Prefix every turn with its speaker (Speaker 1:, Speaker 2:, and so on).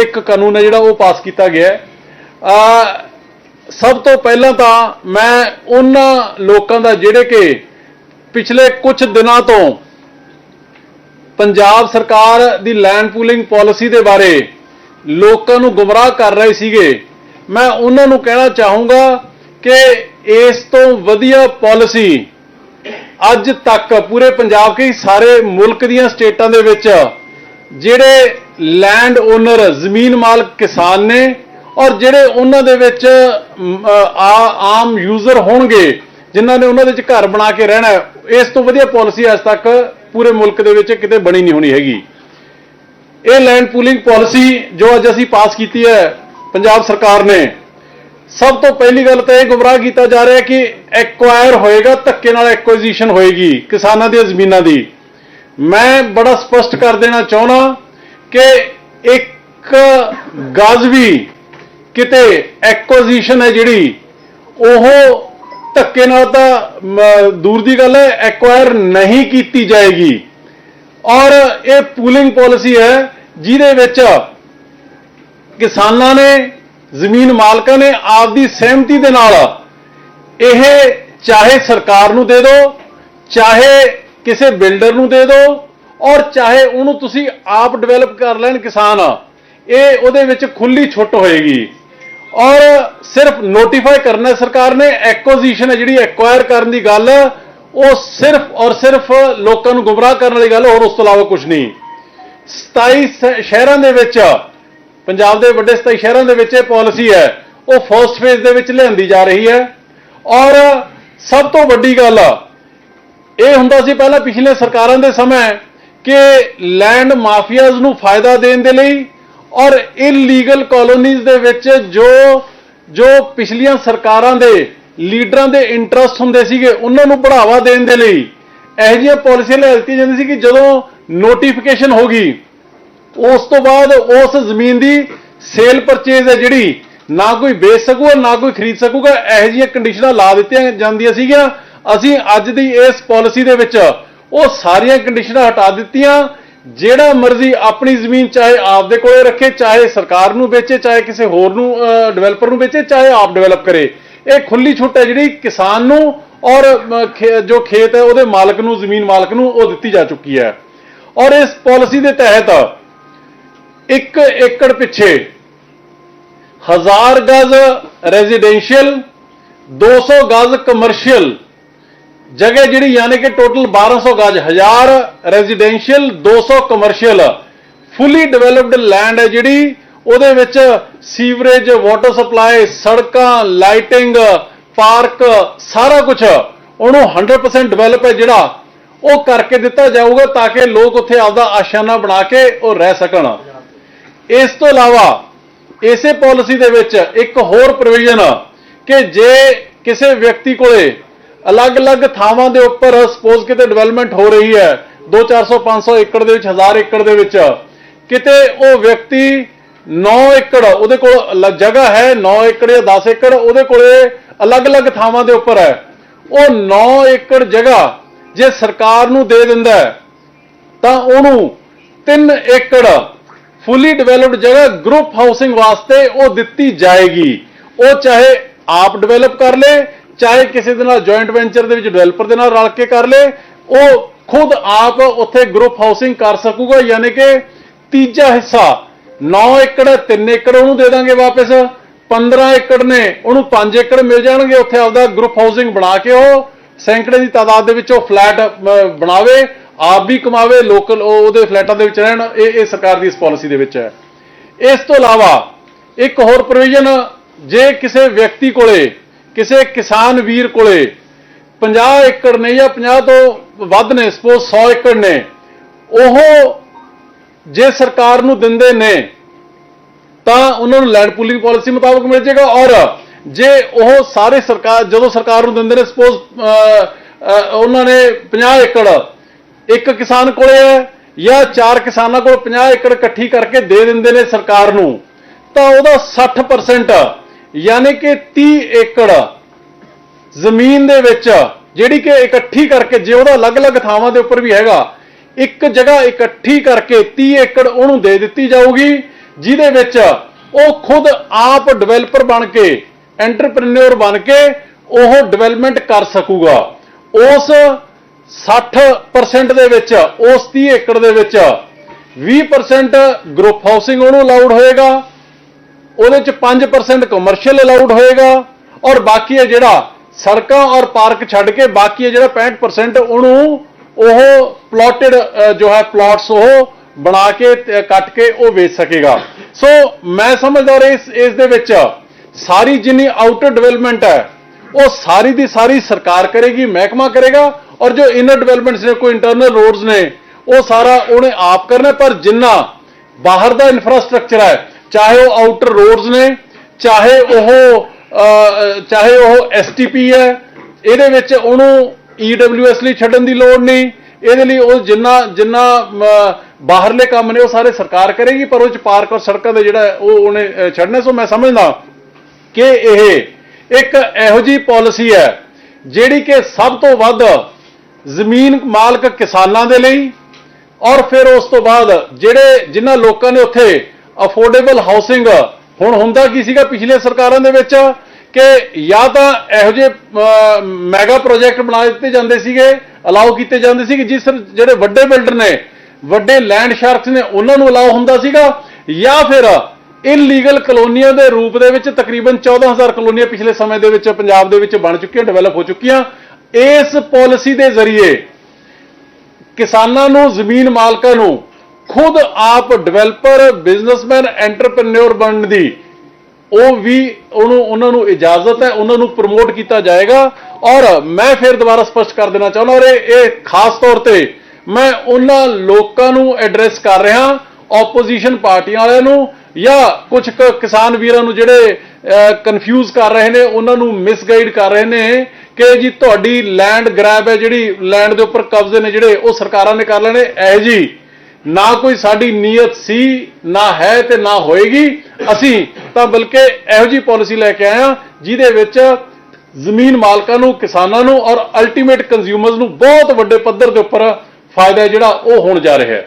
Speaker 1: ਇੱਕ ਕਾਨੂੰਨ ਹੈ ਜਿਹੜਾ ਉਹ ਪਾਸ ਕੀਤਾ ਗਿਆ ਹੈ। ਆ, ਸਭ ਤੋਂ ਪਹਿਲਾਂ ਤਾਂ ਮੈਂ ਉਹਨਾਂ ਲੋਕਾਂ ਦਾ ਜਿਹੜੇ ਕਿ ਪਿਛਲੇ ਕੁਝ ਦਿਨਾਂ ਤੋਂ ਪੰਜਾਬ ਸਰਕਾਰ ਦੀ ਲੈਂਡ ਪੂਲਿੰਗ ਪਾਲਿਸੀ ਦੇ ਬਾਰੇ ਲੋਕਾਂ ਨੂੰ ਗੁੰਮਰਾਹ ਕਰ ਰਹੇ ਸੀਗੇ। ਮੈਂ ਉਹਨਾਂ ਨੂੰ ਕਹਿਣਾ ਚਾਹੂੰਗਾ ਕਿ ਇਸ ਤੋਂ ਵਧੀਆ ਪਾਲਿਸੀ ਅੱਜ ਤੱਕ ਪੂਰੇ ਪੰਜਾਬ ਕੇ ਸਾਰੇ ਮੁਲਕ ਦੀਆਂ ਸਟੇਟਾਂ ਦੇ ਵਿੱਚ ਜਿਹੜੇ ਲੈਂਡ ਓਨਰ ਜ਼ਮੀਨ ਮਾਲਕ ਕਿਸਾਨ ਨੇ ਔਰ ਜਿਹੜੇ ਉਹਨਾਂ ਦੇ ਵਿੱਚ ਆਮ ਯੂਜ਼ਰ ਹੋਣਗੇ, ਜਿਨ੍ਹਾਂ ਨੇ ਉਹਨਾਂ ਦੇ ਵਿੱਚ ਘਰ ਬਣਾ ਕੇ ਰਹਿਣਾ ਇਸ ਤੋਂ ਵਧੀਆ ਪਾਲਿਸੀ ਅੱਜ ਤੱਕ ਪੂਰੇ ਮੁਲਕ ਦੇ ਵਿੱਚ ਕਿਤੇ ਬਣੀ ਨਹੀਂ ਹੋਣੀ ਹੈਗੀ। ਇਹ ਲੈਂਡ ਪੂਲਿੰਗ ਪਾਲਿਸੀ ਜੋ ਅੱਜ ਅਸੀਂ ਪਾਸ ਕੀਤੀ ਹੈ, ਪੰਜਾਬ ਸਰਕਾਰ ਨੇ, ਸਭ ਤੋਂ ਪਹਿਲੀ ਗੱਲ ਤਾਂ ਇਹ ਗੁੰਮਰਾਹ ਕੀਤਾ ਜਾ ਰਿਹਾ ਕਿ ਐਕਵਾਇਰ ਹੋਏਗਾ, ਧੱਕੇ ਨਾਲ ਐਕੁਜੀਸ਼ਨ ਹੋਏਗੀ ਕਿਸਾਨਾਂ ਦੀਆਂ ਜ਼ਮੀਨਾਂ ਦੀ। ਮੈਂ ਬੜਾ ਸਪਸ਼ਟ ਕਰ ਦੇਣਾ ਚਾਹੁੰਦਾ ਕਿ ਇੱਕ ਗਜ਼ ਵੀ ਕਿਤੇ ਐਕੁਜੀਸ਼ਨ ਹੈ ਜਿਹੜੀ, ਉਹ ਧੱਕੇ ਨਾਲ ਤਾਂ ਦੂਰ ਦੀ ਗੱਲ ਹੈ ਐਕਵਾਇਰ ਨਹੀਂ ਕੀਤੀ ਜਾਏਗੀ। ਔਰ ਇਹ ਪੂਲਿੰਗ ਪਾਲਿਸੀ ਹੈ, ਜਿਹਦੇ ਵਿੱਚ ਕਿਸਾਨਾਂ ਨੇ, ਜ਼ਮੀਨ ਮਾਲਕਾਂ ਨੇ ਆਪਦੀ ਸਹਿਮਤੀ ਦੇ ਨਾਲ ਇਹ ਚਾਹੇ ਸਰਕਾਰ ਨੂੰ ਦੇ ਦਿਓ ਚਾਹੇ ਕਿਸੇ ਬਿਲਡਰ ਨੂੰ ਦੇ ਦਿਓ ਔਰ ਚਾਹੇ ਉਹਨੂੰ ਤੁਸੀਂ ਆਪ ਡਿਵੈਲਪ ਕਰ ਲੈਣ ਕਿਸਾਨ, ਇਹ ਉਹਦੇ ਵਿੱਚ ਖੁੱਲੀ ਛੁੱਟ ਹੋਏਗੀ। ਔਰ ਸਿਰਫ ਨੋਟੀਫਾਈ ਕਰਨਾ ਸਰਕਾਰ ਨੇ ਐਕੁਜੀਸ਼ਨ ਹੈ ਜਿਹੜੀ ਐਕਵਾਇਰ ਕਰਨ ਦੀ ਗੱਲ, ਉਹ ਸਿਰਫ ਔਰ ਸਿਰਫ ਲੋਕਾਂ ਨੂੰ ਗੁੰਮਰਾਹ ਕਰਨ ਵਾਲੀ ਗੱਲ, ਹੋਰ ਉਸ ਤੋਂ ਇਲਾਵਾ ਕੁਝ ਨਹੀਂ। 27 ਸ਼ਹਿਰਾਂ ਦੇ ਵਿੱਚ, ਪੰਜਾਬ ਦੇ ਵੱਡੇ 27 ਸ਼ਹਿਰਾਂ ਦੇ ਵਿੱਚ ਇਹ ਪਾਲਿਸੀ ਹੈ, ਉਹ ਫਰਸਟ ਫੇਜ਼ ਦੇ ਵਿੱਚ ਲਿਆਂਦੀ ਜਾ ਰਹੀ ਹੈ। ਔਰ ਸਭ ਤੋਂ ਵੱਡੀ ਗੱਲ, ਇਹ ਹੁੰਦਾ ਸੀ ਪਹਿਲਾਂ ਪਿਛਲੇ ਸਰਕਾਰਾਂ ਦੇ ਸਮੇਂ ਕਿ ਲੈਂਡ ਮਾਫੀਆਜ਼ ਨੂੰ ਫਾਇਦਾ ਦੇਣ ਦੇ ਲਈ ਔਰ ਇਲੀਗਲ ਕਾਲੋਨੀਜ਼ ਦੇ ਵਿੱਚ ਜੋ ਜੋ ਪਿਛਲੀਆਂ ਸਰਕਾਰਾਂ ਦੇ ਲੀਡਰਾਂ ਦੇ ਇੰਟਰਸਟ ਹੁੰਦੇ ਸੀਗੇ, ਉਹਨਾਂ ਨੂੰ ਬੜਾਵਾ ਦੇਣ ਦੇ ਲਈ, ਇਹੋ ਜਿਹੀਆਂ ਪਾਲਿਸੀਆਂ ਲੈ ਦਿੱਤੀਆਂ ਜਾਂਦੀ ਸੀ ਕਿ ਜਦੋਂ ਨੋਟੀਫਿਕੇਸ਼ਨ ਹੋ ਗਈ, ਉਸ ਤੋਂ ਬਾਅਦ ਉਸ ਜ਼ਮੀਨ ਦੀ ਸੇਲ ਪਰਚੇਜ਼ ਹੈ ਜਿਹੜੀ, ਨਾ ਕੋਈ ਵੇਚ ਸਕੂਗਾ, ਨਾ ਕੋਈ ਖਰੀਦ ਸਕੂਗਾ, ਇਹੋ ਜਿਹੀਆਂ ਕੰਡੀਸ਼ਨਾਂ ਲਾ ਦਿੱਤੀਆਂ ਜਾਂਦੀਆਂ ਸੀਗੀਆਂ। ਅਸੀਂ ਅੱਜ ਦੀ ਇਸ ਪਾਲਿਸੀ ਦੇ ਵਿੱਚ ਉਹ ਸਾਰੀਆਂ ਕੰਡੀਸ਼ਨਾਂ ਹਟਾ ਦਿੱਤੀਆਂ। ਜਿਹੜਾ ਮਰਜ਼ੀ ਆਪਣੀ ਜ਼ਮੀਨ ਚਾਹੇ ਆਪਦੇ ਕੋਲੇ ਰੱਖੇ, ਚਾਹੇ ਸਰਕਾਰ ਨੂੰ ਵੇਚੇ, ਚਾਹੇ ਕਿਸੇ ਹੋਰ ਨੂੰ ਡਿਵੈਲਪਰ ਨੂੰ ਵੇਚੇ, ਚਾਹੇ ਆਪ ਡਿਵੈਲਪ ਕਰੇ। ਇਹ ਖੁੱਲੀ ਛੁੱਟ ਹੈ ਜਿਹੜੀ ਕਿਸਾਨ ਨੂੰ ਔਰ ਖੇ- ਜੋ ਖੇਤ ਹੈ, ਉਹਦੇ ਮਾਲਕ ਨੂੰ, ਜ਼ਮੀਨ ਮਾਲਕ ਨੂੰ ਉਹ ਦਿੱਤੀ ਜਾ ਚੁੱਕੀ ਹੈ। ਔਰ ਇਸ ਪਾਲਿਸੀ ਦੇ ਤਹਿਤ ਇੱਕ ਏਕੜ ਪਿੱਛੇ 1000 ਗਜ਼ ਰੈਜ਼ੀਡੈਂਸ਼ੀਅਲ 200 ਗਜ਼ ਕਮਰਸ਼ੀਅਲ ਜਗ੍ਹਾ ਜਿਹੜੀ ਯਾਨੀ ਕਿ ਟੋਟਲ 1200 ਗਜ਼ 1000 residential 200 commercial fully developed land ਹੈ ਜਿਹੜੀ, ਉਹਦੇ ਵਿੱਚ ਸੀਵਰੇਜ ਵਾਟਰ ਸਪਲਾਈ ਸੜਕਾਂ ਲਾਈਟਿੰਗ ਪਾਰਕ ਸਾਰਾ ਕੁਝ ਉਹਨੂੰ 100% ਡਿਵੈਲਪ ਹੈ ਜਿਹੜਾ, ਉਹ ਕਰਕੇ ਦਿੱਤਾ ਜਾਊਗਾ ਤਾਂ ਕਿ ਲੋਕ ਉੱਥੇ ਆਪਦਾ ਆਸ਼ਾਨਾ ਬਣਾ ਕੇ ਉਹ ਰਹਿ ਸਕਣ। ਇਸ ਤੋਂ ਇਲਾਵਾ ਇਸੇ ਪਾਲਿਸੀ ਦੇ ਵਿੱਚ ਇੱਕ ਹੋਰ ਪ੍ਰੋਵੀਜ਼ਨ ਕਿ ਜੇ ਕਿਸੇ ਵਿਅਕਤੀ ਕੋਲੇ ਅਲੱਗ-ਅਲੱਗ ਥਾਵਾਂ ਦੇ ਉੱਪਰ ਸਪੋਜ਼ ਕਿਤੇ ਡਿਵੈਲਪਮੈਂਟ ਹੋ ਰਹੀ ਹੈ 2 400 500 ਏਕੜ ਦੇ ਵਿੱਚ 1000 ਏਕੜ ਦੇ ਵਿੱਚ, ਕਿਤੇ ਉਹ ਵਿਅਕਤੀ 9 ਏਕੜ, ਉਹਦੇ ਕੋਲ ਲ- ਜਗ੍ਹਾ ਹੈ 9 ਏਕੜ ਜਾਂ 10 ਏਕੜ, ਉਹਦੇ ਕੋਲੇ ਅਲੱਗ-ਅਲੱਗ ਥਾਵਾਂ ਦੇ ਉੱਪਰ ਹੈ। ਉਹ 9 ਏਕੜ ਜਗ੍ਹਾ ਜੇ ਸਰਕਾਰ ਨੂੰ ਦੇ ਦਿੰਦਾ ਤਾਂ ਉਹਨੂੰ 3 ਏਕੜ ਫੁੱਲੀ ਡਿਵੈਲਪਡ ਜਗ੍ਹਾ ਗਰੁੱਪ ਹਾਊਸਿੰਗ ਵਾਸਤੇ ਉਹ ਦਿੱਤੀ ਜਾਏਗੀ। ਉਹ ਚਾਹੇ ਆਪ ਡਿਵੈਲਪ ਕਰ ਲੇ ਚਾਹੇ ਕਿਸੇ ਦੇ ਨਾਲ ਜੁਆਇੰਟ ਵੈਂਚਰ ਦੇ ਵਿੱਚ ਡਿਵੈਲਪਰ ਦੇ ਨਾਲ ਰਲ ਕੇ ਕਰ ਲੇ, ਉਹ ਖੁਦ ਆਪ ਉੱਥੇ ਗਰੁੱਪ ਹਾਊਸਿੰਗ ਕਰ ਸਕੂਗਾ, ਯਾਨੀ ਕਿ ਤੀਜਾ ਹਿੱਸਾ 9 ਏਕੜ 3 ਏਕੜ ਉਹਨੂੰ ਦੇ ਦਾਂਗੇ ਵਾਪਸ 15 ਏਕੜ ਨੇ, ਉਹਨੂੰ 5 ਏਕੜ ਮਿਲ ਜਾਣਗੇ, ਉੱਥੇ ਆਪਦਾ ਗਰੁੱਪ ਹਾਊਸਿੰਗ ਬਣਾ ਕੇ ਉਹ ਸੈਂਕੜੇ ਦੀ ਤਾਦਾਦ ਦੇ ਵਿੱਚ ਉਹ ਫਲੈਟ ਬਣਾਵੇ, ਆਪ ਵੀ ਕਮਾਵੇ ਲੋਕਲ ਉਹਦੇ ਫਲੈਟਾਂ ਦੇ ਵਿੱਚ ਰਹਿਣ, ਇਹ ਇਹ ਸਰਕਾਰ ਦੀ ਇਸ ਪਾਲਿਸੀ ਦੇ ਵਿੱਚ ਹੈ। ਇਸ ਤੋਂ ਇਲਾਵਾ ਇੱਕ ਹੋਰ ਪ੍ਰੋਵੀਜ਼ਨ ਜੇ ਕਿਸੇ ਵਿਅਕਤੀ ਕੋਲੇ ਕਿਸੇ ਕਿਸਾਨ ਵੀਰ ਕੋਲੇ 50 ਏਕੜ ਨੇ ਜਾਂ 50 ਤੋਂ ਵੱਧ ਨੇ, ਸਪੋਜ਼ 100 ਏਕੜ ਨੇ, ਉਹ ਜੇ ਸਰਕਾਰ ਨੂੰ ਦਿੰਦੇ ਨੇ, ਤਾਂ ਉਹਨਾਂ ਨੂੰ ਲੈਂਡ ਪੂਲਿੰਗ ਪਾਲਿਸੀ ਮੁਤਾਬਕ ਮਿਲ ਜਾਏਗਾ। ਔਰ ਜੇ ਉਹ ਸਾਰੇ ਸਰਕਾਰ, ਜਦੋਂ ਸਰਕਾਰ ਨੂੰ ਦਿੰਦੇ ਨੇ, ਸਪੋਜ਼ ਉਹਨਾਂ ਨੇ 50 ਏਕੜ ਇੱਕ ਕਿਸਾਨ ਕੋਲੇ ਹੈ ਜਾਂ ਚਾਰ ਕਿਸਾਨਾਂ ਕੋਲ 50 ਏਕੜ ਇਕੱਠੀ ਕਰਕੇ ਦੇ ਦਿੰਦੇ ਨੇ ਸਰਕਾਰ ਨੂੰ, ਤਾਂ ਉਹਦਾ 60% ਯਾਨੀ ਕਿ 30 ਏਕੜ ਜ਼ਮੀਨ ਦੇ ਵਿੱਚ, ਜਿਹੜੀ ਕਿ ਇਕੱਠੀ ਕਰਕੇ ਜੇ ਉਹਦਾ ਅਲੱਗ-ਅਲੱਗ ਥਾਵਾਂ ਦੇ ਉੱਪਰ ਵੀ ਹੈਗਾ, ਇੱਕ ਜਗ੍ਹਾ ਇਕੱਠੀ ਕਰਕੇ 30 ਏਕੜ ਉਹਨੂੰ ਦੇ ਦਿੱਤੀ ਜਾਊਗੀ, ਜਿਹਦੇ ਵਿੱਚ ਉਹ ਖੁਦ ਆਪ ਡਿਵੈਲਪਰ ਬਣ ਕੇ, ਐਂਟਰਪ੍ਰੈਨਿਓਰ ਬਣ ਕੇ ਉਹ ਡਿਵੈਲਪਮੈਂਟ ਕਰ ਸਕੂਗਾ। ਉਸ 60% ਦੇ ਵਿੱਚ, ਉਸ 30 ਏਕੜ ਦੇ ਵਿੱਚ 20% ਗਰੁੱਪ ਹਾਊਸਿੰਗ ਉਹਨੂੰ ਅਲਾਉਡ ਹੋਏਗਾ ਉਹਦੇ ਚ 5% ਕਮਰਸ਼ੀਅਲ ਅਲਾਉਡ ਹੋਏਗਾ ਔਰ ਬਾਕੀ ਹੈ ਜਿਹੜਾ ਸੜਕਾਂ ਔਰ ਪਾਰਕ ਛੱਡ ਕੇ ਬਾਕੀ ਹੈ ਜਿਹੜਾ 65% ਉਹਨੂੰ ਉਹ ਪਲਾਟਡ ਜੋ ਹੈ ਪਲਾਟਸ ਉਹ ਬਣਾ ਕੇ ਕੱਟ ਕੇ ਉਹ ਵੇਚ ਸਕੇਗਾ। ਸੋ ਮੈਂ ਸਮਝਦਾ ਰਿਹਾ ਇਸ ਇਸ ਦੇ ਵਿੱਚ ਸਾਰੀ ਜਿੰਨੀ ਆਊਟਰ ਡਿਵੈਲਪਮੈਂਟ ਹੈ, ਉਹ ਸਾਰੀ ਦੀ ਸਾਰੀ ਸਰਕਾਰ ਕਰੇਗੀ, ਮਹਿਕਮਾ ਕਰੇਗਾ ਔਰ ਜੋ ਇਨਰ ਡਿਵੈਲਪਮੈਂਟਸ ਨੇ, ਕੋਈ ਇੰਟਰਨਲ ਰੋਡਸ ਨੇ, ਉਹ ਸਾਰਾ ਉਹਨੇ ਆਪ ਕਰਨਾ ਪਰ ਜਿੰਨਾ ਬਾਹਰ ਦਾ ਇਨਫਰਾਸਟ੍ਰਕਚਰ ਹੈ ਚਾਹੇ ਉਹ ਆਊਟਰ ਰੋਡਸ ਨੇ ਚਾਹੇ ਉਹ ਚਾਹੇ ਉਹ ਐਸਟੀਪੀ ਹੈ ਇਹਦੇ ਵਿੱਚ ਉਹਨੂੰ ਈਡਬਲਯੂਐਸ ਲਈ ਛੱਡਣ ਦੀ ਲੋੜ ਨਹੀਂ। ਇਹਦੇ ਲਈ ਉਹ ਜਿੰਨਾ ਜਿੰਨਾ ਬਾਹਰਲੇ ਕੰਮ ਨੇ ਉਹ ਸਾਰੇ ਸਰਕਾਰ ਕਰੇਗੀ ਪਰ ਉਹ ਚ ਪਾਰਕ ਔਰ ਸੜਕਾਂ ਦੇ ਜਿਹੜਾ ਉਹ ਉਹਨੇ ਅਹ, ਛੱਡਣਾ ਸੋ ਮੈਂ ਸਮਝਦਾ ਕਿ ਇਹ ਇੱਕ ਇਹੋ ਜੀ ਪਾਲਿਸੀ ਹੈ ਜਿਹੜੀ ਕਿ ਸਭ ਤੋਂ ਵੱਧ ਜ਼ਮੀਨ ਮਾਲਕ ਕਿਸਾਨਾਂ ਦੇ ਲਈ ਔਰ ਫਿਰ ਉਸ ਤੋਂ ਬਾਅਦ ਜਿਹੜੇ ਜਿਨ੍ਹਾਂ ਲੋਕਾਂ ਨੇ ਉੱਥੇ ਅਫੋਰਡੇਬਲ ਹਾਊਸਿੰਗ ਹੁਣ ਹੁੰਦਾ ਕੀ ਸੀਗਾ ਪਿਛਲੇ ਸਰਕਾਰਾਂ ਦੇ ਵਿੱਚ ਕਿ ਜਾਂ ਤਾਂ ਇਹੋ ਜਿਹੇ ਮੈਗਾ ਪ੍ਰੋਜੈਕਟ ਬਣਾ ਦਿੱਤੇ ਜਾਂਦੇ ਸੀਗੇ ਅਲਾਉ ਕੀਤੇ ਜਾਂਦੇ ਸੀ ਕਿ ਜਿਸ ਜਿਹੜੇ ਵੱਡੇ ਬਿਲਡਰ ਨੇ, ਵੱਡੇ ਲੈਂਡ ਸ਼ਾਰਕਸ ਨੇ, ਉਹਨਾਂ ਨੂੰ ਅਲਾਉ ਹੁੰਦਾ ਸੀਗਾ, ਜਾਂ ਫਿਰ ਇਲੀਗਲ ਕਲੋਨੀਆਂ ਦੇ ਰੂਪ ਦੇ ਵਿੱਚ ਤਕਰੀਬਨ 14000 ਕਲੋਨੀਆਂ ਪਿਛਲੇ ਸਮੇਂ ਦੇ ਵਿੱਚ ਪੰਜਾਬ ਦੇ ਵਿੱਚ ਬਣ ਚੁੱਕੀਆਂ ਡਿਵੈਲਪ ਹੋ ਚੁੱਕੀਆਂ। ਇਸ ਪਾਲਿਸੀ ਦੇ ਜ਼ਰੀਏ ਕਿਸਾਨਾਂ ਨੂੰ, ਜ਼ਮੀਨ ਮਾਲਕਾਂ ਨੂੰ ਖੁਦ ਆਪ ਡਿਵੈਲਪਰ ਬਿਜ਼ਨਸਮੈਨ ਐਂਟਰਪ੍ਰੈਨਿਓਰ ਬਣਨ ਦੀ। ਉਹ ਵੀ ਉਹਨੂੰ, ਉਹਨਾਂ ਨੂੰ ਇਜਾਜ਼ਤ ਹੈ, ਉਹਨਾਂ ਨੂੰ ਪ੍ਰਮੋਟ ਕੀਤਾ ਜਾਏਗਾ। ਔਰ ਮੈਂ ਫਿਰ ਦੁਬਾਰਾ ਸਪਸ਼ਟ ਕਰ ਦੇਣਾ ਚਾਹੁੰਦਾ ਔਰ ਇਹ ਖਾਸ ਤੌਰ ਤੇ ਮੈਂ ਉਹਨਾਂ ਲੋਕਾਂ ਨੂੰ ਐਡਰੈਸ ਕਰ ਰਿਹਾ ਆਪੋਜੀਸ਼ਨ ਪਾਰਟੀਆਂ ਵਾਲਿਆਂ ਨੂੰ ਜਾਂ ਕੁਝ ਕਿਸਾਨ ਵੀਰਾਂ ਨੂੰ ਜਿਹੜੇ ਕਨਫਿਊਜ਼ ਕਰ ਰਹੇ ਨੇ, ਉਹਨਾਂ ਨੂੰ ਮਿਸਗਾਈਡ ਕਰ ਰਹੇ ਨੇ ਕਿ ਜੀ ਤੁਹਾਡੀ ਲੈਂਡ ਗ੍ਰੈਬ ਹੈ, ਜਿਹੜੀ ਲੈਂਡ ਦੇ ਉੱਪਰ ਕਬਜ਼ੇ ਨੇ ਜਿਹੜੇ, ਉਹ ਸਰਕਾਰਾਂ ਨੇ ਕਰ ਲੈਣੇ। ਐ ਜੀ ਨਾ ਕੋਈ ਸਾਡੀ ਨੀਅਤ ਸੀ, ਨਾ ਹੈ ਤੇ ਨਾ ਹੋਏਗੀ। ਅਸੀਂ ਤਾਂ ਬਲਕਿ ਇਹੋ ਜੀ ਪਾਲਿਸੀ ਲੈ ਕੇ ਆਏ ਹਾਂ, ਜਿਹਦੇ ਵਿੱਚ ਜ਼ਮੀਨ ਮਾਲਕਾਂ ਨੂੰ, ਕਿਸਾਨਾਂ ਨੂੰ ਔਰ ਅਲਟੀਮੇਟ ਕੰਜ਼ਿਊਮਰਸ ਨੂੰ ਬਹੁਤ ਵੱਡੇ ਪੱਧਰ ਦੇ ਉੱਪਰ ਫਾਇਦਾ ਜਿਹੜਾ ਉਹ ਹੋਣ ਜਾ ਰਿਹਾ ਹੈ।